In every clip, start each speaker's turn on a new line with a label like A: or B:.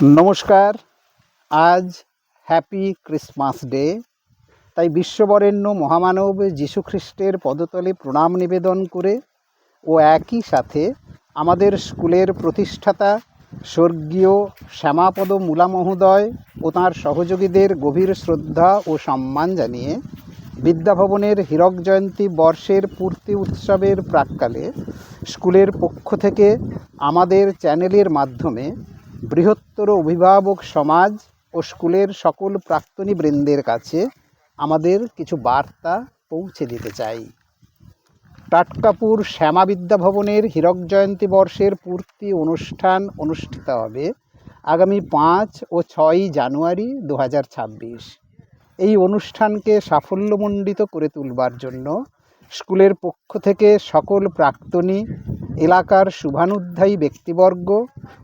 A: নমস্কার, আজ happy Christmas day তাই বিশ্ববরেণ্য মহামানব যীশুখ্রিস্টের পদতলে প্রণাম নিবেদন করে ও একই সাথে আমাদের স্কুলের প্রতিষ্ঠাতা স্বর্গীয় শ্যামাপদ মূলা মহোদয় ও তাঁর সহযোগীদের গভীর শ্রদ্ধা ও সম্মান জানিয়ে বিদ্যাভবনের হীরক জয়ন্তী বর্ষের পূর্তি উৎসবের প্রাক্কালে স্কুলের পক্ষ থেকে আমাদের চ্যানেলের মাধ্যমে বৃহত্তর অভিভাবক সমাজ ও স্কুলের সকল প্রাক্তনী বৃন্দের কাছে আমাদের কিছু বার্তা পৌঁছে দিতে চাই। টাটকাপুর শ্যামা বিদ্যাভবনের হীরক জয়ন্তী বর্ষের পূর্তি অনুষ্ঠান অনুষ্ঠিত হবে আগামী পাঁচ ও ছয়ই জানুয়ারি দু হাজার ছাব্বিশ। এই অনুষ্ঠানকে সাফল্যমণ্ডিত করে তুলবার জন্য স্কুলের পক্ষ থেকে সকল প্রাক্তনী এলাকার শুভানুধ্যায়ী ব্যক্তিবর্গ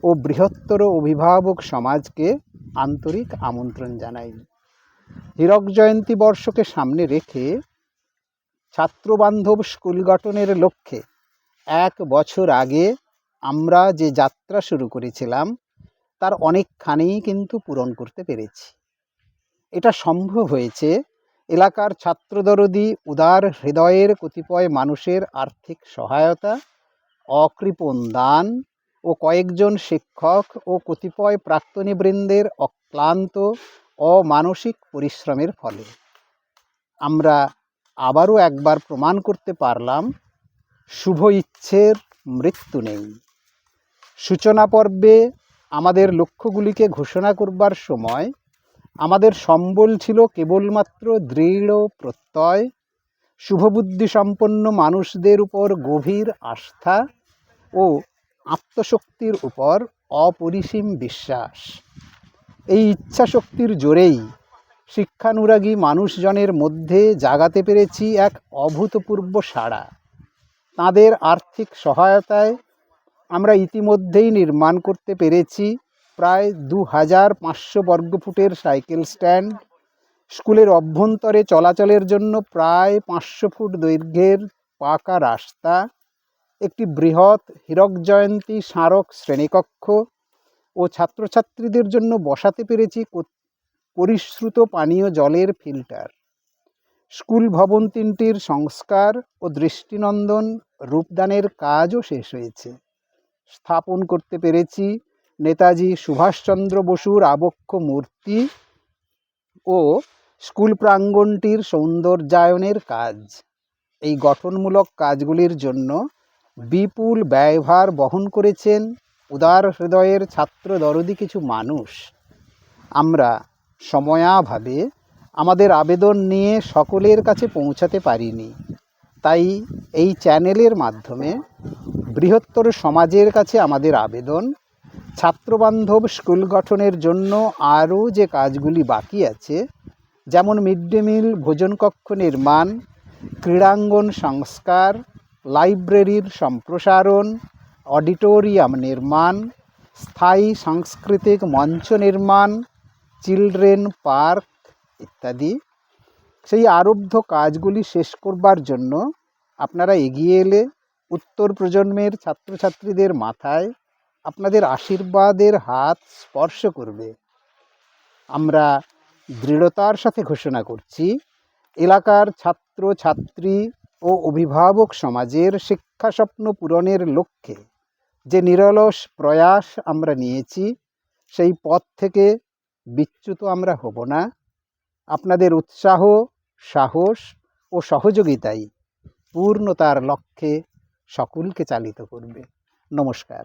A: ও বৃহত্তর অভিভাবক সমাজকে আন্তরিক আমন্ত্রণ জানাই। হীরক জয়ন্তী বর্ষকে সামনে রেখে ছাত্রবান্ধব স্কুল গঠনের লক্ষ্যে এক বছর আগে আমরা যে যাত্রা শুরু করেছিলাম, তার অনেকখানেই কিন্তু পূরণ করতে পেরেছি। এটা সম্ভব হয়েছে এলাকার ছাত্রদরদি উদার হৃদয়ের কতিপয় মানুষের আর্থিক সহায়তা অকৃপণ দান ও কয়েকজন শিক্ষক ও কতিপয় প্রাক্তনীবৃন্দের অক্লান্ত অমানসিক পরিশ্রমের ফলে। আমরা আবারও একবার প্রমাণ করতে পারলাম, শুভ ইচ্ছের মৃত্যু নেই। সূচনা পর্বে আমাদের লক্ষ্যগুলিকে ঘোষণা করবার সময় আমাদের সম্বল ছিল কেবলমাত্র দৃঢ় প্রত্যয় শুভবুদ্ধি সম্পন্ন মানুষদের উপর গভীর আস্থা ও আত্মশক্তির উপর অপরিসীম বিশ্বাস। এই ইচ্ছাশক্তির জোরেই শিক্ষানুরাগী মানুষজনের মধ্যে জাগাতে পেরেছি এক অভূতপূর্ব সাড়া। তাদের আর্থিক সহায়তায় আমরা ইতিমধ্যেই নির্মাণ করতে পেরেছি প্রায় দু হাজার পাঁচশো বর্গফুটের সাইকেল স্ট্যান্ড। স্কুলের অভ্যন্তরে চলাচলের জন্য প্রায় পাঁচশো ফুট দৈর্ঘ্যের পাকা রাস্তা। একটি বৃহৎ হীরক জয়ন্তী স্মারক শ্রেণীকক্ষ ও ছাত্রছাত্রীদের জন্য বসাতে পেরেছি পরিশ্রুত পানীয় জলের ফিল্টার। স্কুল ভবন তিনটির সংস্কার ও দৃষ্টিনন্দন রূপদানের কাজও শেষ হয়েছে। স্থাপন করতে পেরেছি নেতাজি সুভাষচন্দ্র বসুর আবক্ষ মূর্তি ও স্কুল প্রাঙ্গণটির সৌন্দর্যায়নের কাজ। এই গঠনমূলক কাজগুলির জন্য বিপুল ব্যয়ভার বহন করেছেন উদার হৃদয়ের ছাত্র দরদি কিছু মানুষ। আমরা সময়াভাবে আমাদের আবেদন নিয়ে সকলের কাছে পৌঁছাতে পারিনি। তাই এই চ্যানেলের মাধ্যমে বৃহত্তর সমাজের কাছে আমাদের আবেদন, ছাত্রবান্ধব স্কুল গঠনের জন্য আরও যে কাজগুলি বাকি আছে, যেমন মিড ডে মিল, ভোজনকক্ষ নির্মাণ, ক্রীড়াঙ্গন সংস্কার লাইব্রেরির সম্প্রসারণ, অডিটোরিয়াম নির্মাণ, স্থায়ী সাংস্কৃতিক মঞ্চ নির্মাণ, চিলড্রেন পার্ক ইত্যাদি। সেই আরব্ধ কাজগুলি শেষ করবার জন্য আপনারা এগিয়ে এলে উত্তর প্রজন্মের ছাত্রছাত্রীদের মাথায় আপনাদের আশীর্বাদের হাত স্পর্শ করবে। আমরা দৃঢ়তার সাথে ঘোষণা করছি, এলাকার ছাত্র ছাত্রী ও অভিভাবক সমাজের শিক্ষা স্বপ্ন পূরণের লক্ষ্যে যে নিরলস প্রয়াস আমরা নিয়েছি, সেই পথ থেকে বিচ্যুত আমরা হব না। আপনাদের উৎসাহ, সাহস ও সহযোগিতাই পূর্ণতার লক্ষ্যে সকলকে চালিত করবে। নমস্কার।